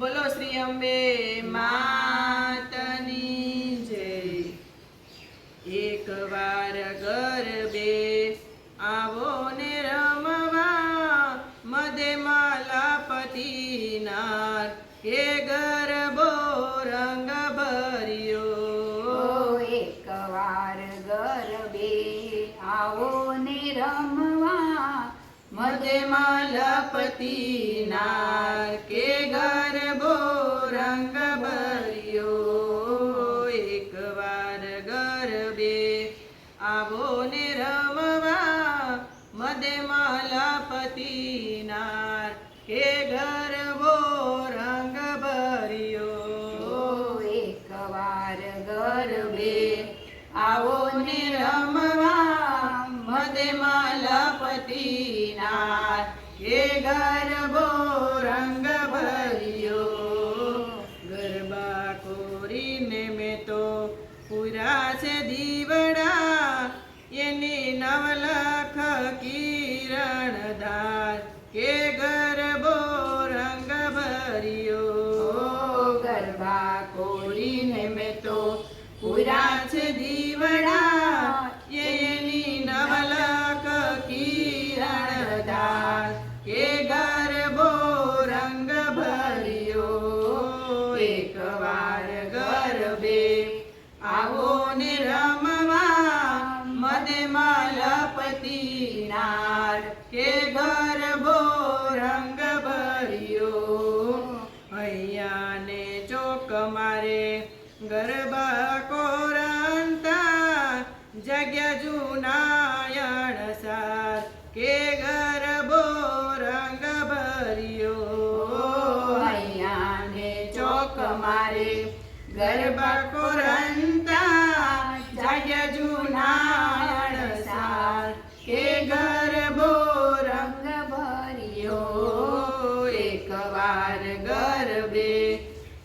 બોલો શ્રી અંબે માતની જય. એક વાર ગરબે આવો ને રમવા મદે માલાપતિના હે ગરબો રંગ ભર્યો. એકવાર ગરબે આવો ને રમવા મદે માલાપતિના કે આવો ને રમવા મદે માલાપતિના કે ગરબો રંગ ભર્યો. એકવાર ગરબે આવો ને રમવા મદે માલાપતિના કે ગરબો પૂરા છે દીવડા એની નવલખ કિરણ ધાર કે ગરબો રંગ ભર્યો. ગરબા કોરીને મેં તો પૂરા છે દીવડા એની નવલખ કિરણ દાર કે ગરબો રંગ ભર્યો. એક કે ગરબો રંગ ભર્યો. અહીંયા ને ચોક મારે, ગરબા કોરંતા જગ્યા જુનાયણ સાર. કે ગરબો રંગ ભર્યો. અહીંયા ને ચોક મારે, ગરબા કોરંતા ગરબે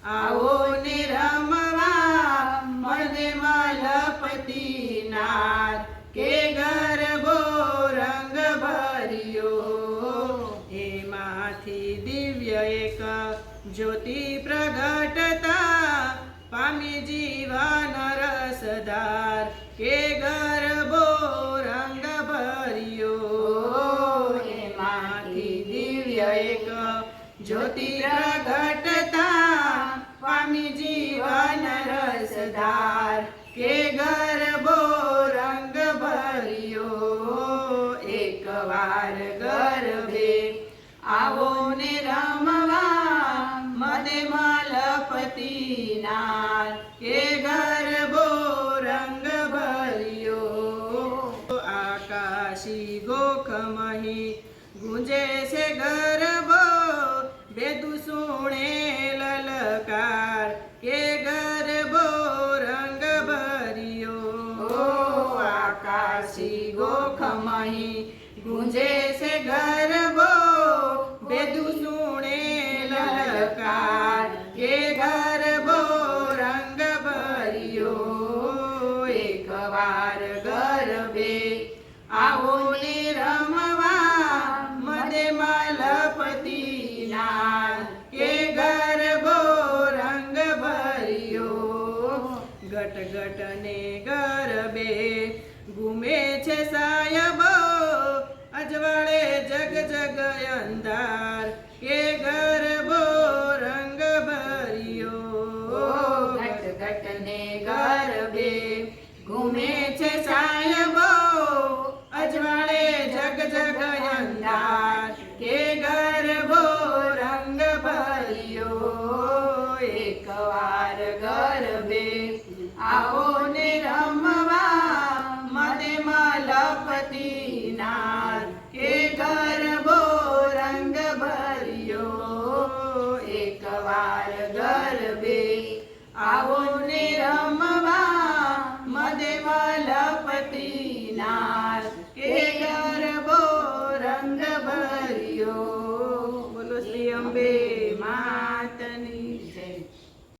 આવો ને રમવા મદે માલપતિ નાથ કે ગરબો રંગ ભર્યો. એમાંથી દિવ્ય એક જ્યોતિ પ્રગટતા, પામી જીવન રસધાર, કે ગરબો રંગ ભર્યો. એમાંથી દિવ્ય એક જ્યોતિ પ્રગટતા પામી જીવન રસધાર, કે ગરબો રંગ ભર્યો, એક વાર ગરબે. આવો ને રમવા મને મલપતિ નાર કે ગરબો રંગ ભર્યો. આકાશી ગોખમહી ગુંજે છે ગરબો બેદુ સુણે લલકાર કે ગરબો રંગ ભર્યો. આકાશી ગોખમહી ગુંજે છે ગરબો બેદુ સુણે લલકાર કે ગરબો રંગ ભર્યો. એક વાર ગરબે આવો ગટ ગટ ગરબે ઘૂમે છે સાયબો. અજવાળે જગ જગ અંધાર કે ગરબો રંગ ભર્યો. ઘટ ઘટને ગરબે ઘૂમે কে